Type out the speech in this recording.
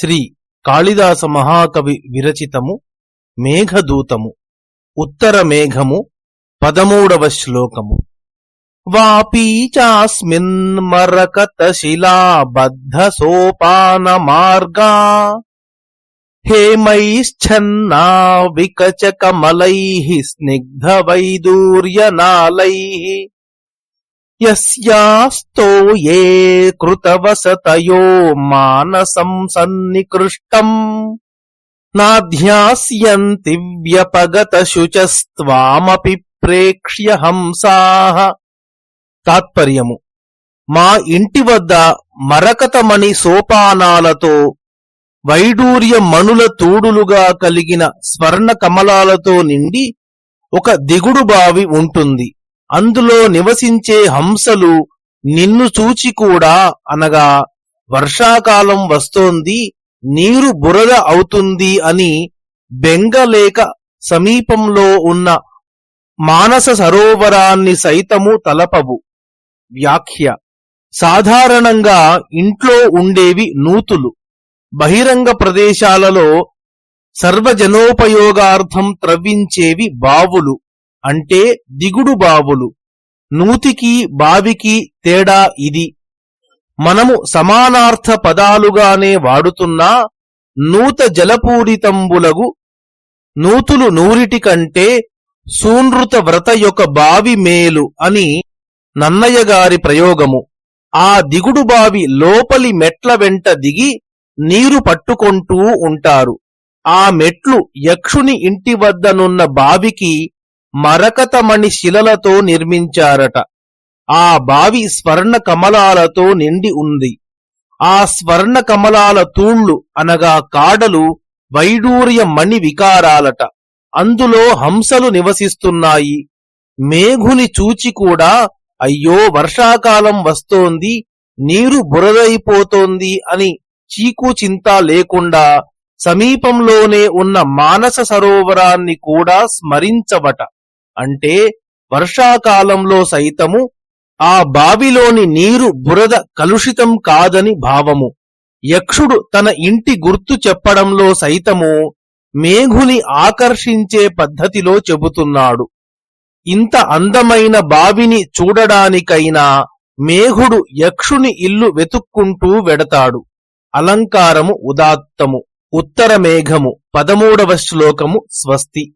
శ్రీ కాళిదాస మహాకవి విరచితము మేఘదూతము ఉత్తర మేఘము పదమూడవ శ్లోకము. వాపీ శిలాబద్ధ సోపాన మార్గా హేమైశ్చన్నా వికచకమలై స్నిగ్ధ వైదూర్యనాలై. యస్యాస్తో ఏ కృతవసతయో మానసం సన్నికృష్టం. నాధ్యాస్యంతి వ్యపగత శుచస్వామపి ప్రేక్ష్య హంసాః. తాత్పర్యము. మా ఇంటి వద్ద మరకతమణి సోపానాలతో వైడూర్య మణుల తూడులుగా కలిగిన స్వర్ణ కమలాలతో నిండి ఒక దిగుడు బావి ఉంటుంది. అందులో నివసించే హంసలు నిన్ను చూచి కూడా అనగా వర్షాకాలం వస్తోంది నీరు బురద అవుతుంది అని బెంగలేక సమీపంలో ఉన్న మానస సరోవరాన్ని సైతము తలపవు. వ్యాఖ్య. సాధారణంగా ఇంట్లో ఉండేవి నూతులు. బహిరంగ ప్రదేశాలలో సర్వజనోపయోగార్థం త్రవ్వించేవి బావులు. అంటే దిగుడు బావులు. నూతికి బావికి తేడా ఇది. మనము సమానార్థ పదాలుగానే వాడుతున్నా నూత జలపూరితంబులగు నూతులు నూరిటి కంటే సూనృత వ్రత యొక్క బావి మేలు అని నన్నయ్య గారి ప్రయోగము. ఆ దిగుడు బావి లోపలి మెట్ల వెంట దిగి నీరు పట్టుకొంటూ ఉంటారు. ఆ మెట్లు యక్షుని ఇంటి వద్దనున్న బావికి మరకతమణి శిలలతో నిర్మించారట. ఆ బావి స్వర్ణ కమలాలతో నిండి ఉంది. ఆ స్వర్ణ కమలాల తూళ్ళు అనగా కాడలు వైడూర్య మణి వికారాలట. అందులో హంసలు నివసిస్తున్నాయి. మేఘుని చూచి కూడా అయ్యో వర్షాకాలం వస్తోంది నీరు బురదైపోతోంది అని చీకు చింత లేకుండా సమీపంలోనే ఉన్న మానస సరోవరాన్ని కూడా స్మరించవట. అంటే వర్షాకాలంలో సైతము ఆ బావిలోని నీరు బురద కలుషితం కాదని భావము. యక్షుడు తన ఇంటి గుర్తు చెప్పడంలో సైతము మేఘుని ఆకర్షించే పద్ధతిలో చెబుతున్నాడు. ఇంత అందమైన బావిని చూడడానికైనా మేఘుడు యక్షుని ఇల్లు వెతుక్కుంటూ వెడతాడు. అలంకారము ఉదాత్తము ఉత్తర మేఘము పదమూడవ శ్లోకము స్వస్తి.